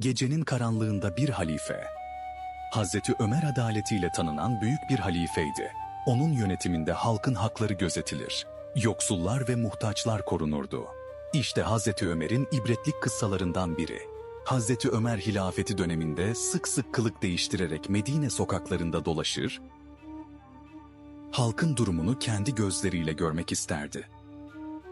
Gecenin karanlığında bir halife. Hazreti Ömer adaletiyle tanınan büyük bir halifeydi. Onun yönetiminde halkın hakları gözetilir. Yoksullar ve muhtaçlar korunurdu. İşte Hazreti Ömer'in ibretlik kıssalarından biri. Hazreti Ömer hilafeti döneminde sık sık kılık değiştirerek Medine sokaklarında dolaşır, halkın durumunu kendi gözleriyle görmek isterdi.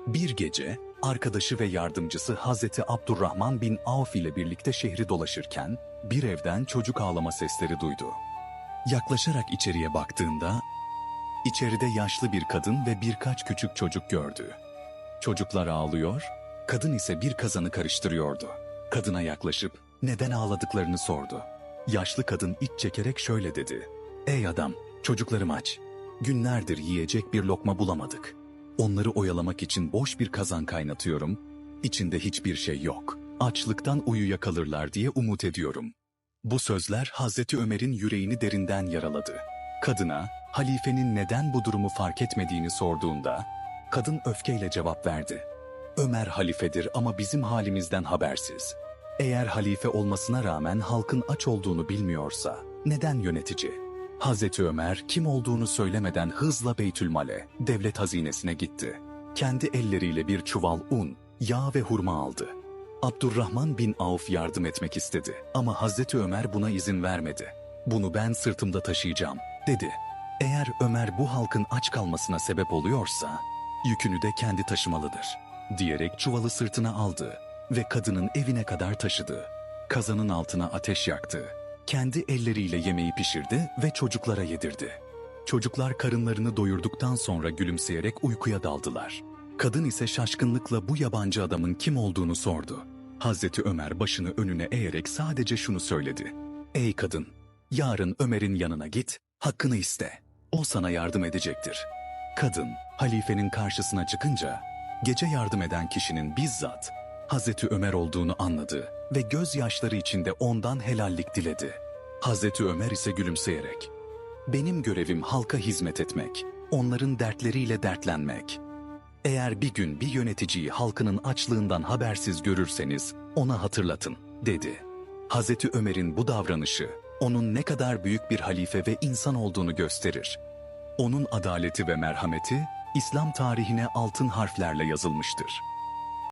Bir gece arkadaşı ve yardımcısı Hazreti Abdurrahman bin Avf ile birlikte şehri dolaşırken bir evden çocuk ağlama sesleri duydu. Yaklaşarak içeriye baktığında içeride yaşlı bir kadın ve birkaç küçük çocuk gördü. Çocuklar ağlıyor, kadın ise bir kazanı karıştırıyordu. Kadına yaklaşıp neden ağladıklarını sordu. Yaşlı kadın iç çekerek şöyle dedi. Ey adam, çocuklarım aç. Günlerdir yiyecek bir lokma bulamadık. Onları oyalamak için boş bir kazan kaynatıyorum. İçinde hiçbir şey yok. Açlıktan uyuyakalırlar diye umut ediyorum. Bu sözler Hazreti Ömer'in yüreğini derinden yaraladı. Kadına, halifenin neden bu durumu fark etmediğini sorduğunda, kadın öfkeyle cevap verdi. Ömer halifedir ama bizim halimizden habersiz. Eğer halife olmasına rağmen halkın aç olduğunu bilmiyorsa, neden yönetici? Hazreti Ömer kim olduğunu söylemeden hızla Beytülmal'e, devlet hazinesine gitti. Kendi elleriyle bir çuval un, yağ ve hurma aldı. Abdurrahman bin Avf yardım etmek istedi ama Hazreti Ömer buna izin vermedi. Bunu ben sırtımda taşıyacağım, dedi. Eğer Ömer bu halkın aç kalmasına sebep oluyorsa, yükünü de kendi taşımalıdır, diyerek çuvalı sırtına aldı ve kadının evine kadar taşıdı. Kazanın altına ateş yaktı. Kendi elleriyle yemeği pişirdi ve çocuklara yedirdi. Çocuklar karınlarını doyurduktan sonra gülümseyerek uykuya daldılar. Kadın ise şaşkınlıkla bu yabancı adamın kim olduğunu sordu. Hazreti Ömer başını önüne eğerek sadece şunu söyledi. Ey kadın, yarın Ömer'in yanına git, hakkını iste. O sana yardım edecektir. Kadın, halifenin karşısına çıkınca, gece yardım eden kişinin bizzat Hazreti Ömer olduğunu anladı ve gözyaşları içinde ondan helallik diledi. Hazreti Ömer ise gülümseyerek, benim görevim halka hizmet etmek, onların dertleriyle dertlenmek. Eğer bir gün bir yöneticiyi halkının açlığından habersiz görürseniz ona hatırlatın, dedi. Hazreti Ömer'in bu davranışı onun ne kadar büyük bir halife ve insan olduğunu gösterir. Onun adaleti ve merhameti İslam tarihine altın harflerle yazılmıştır.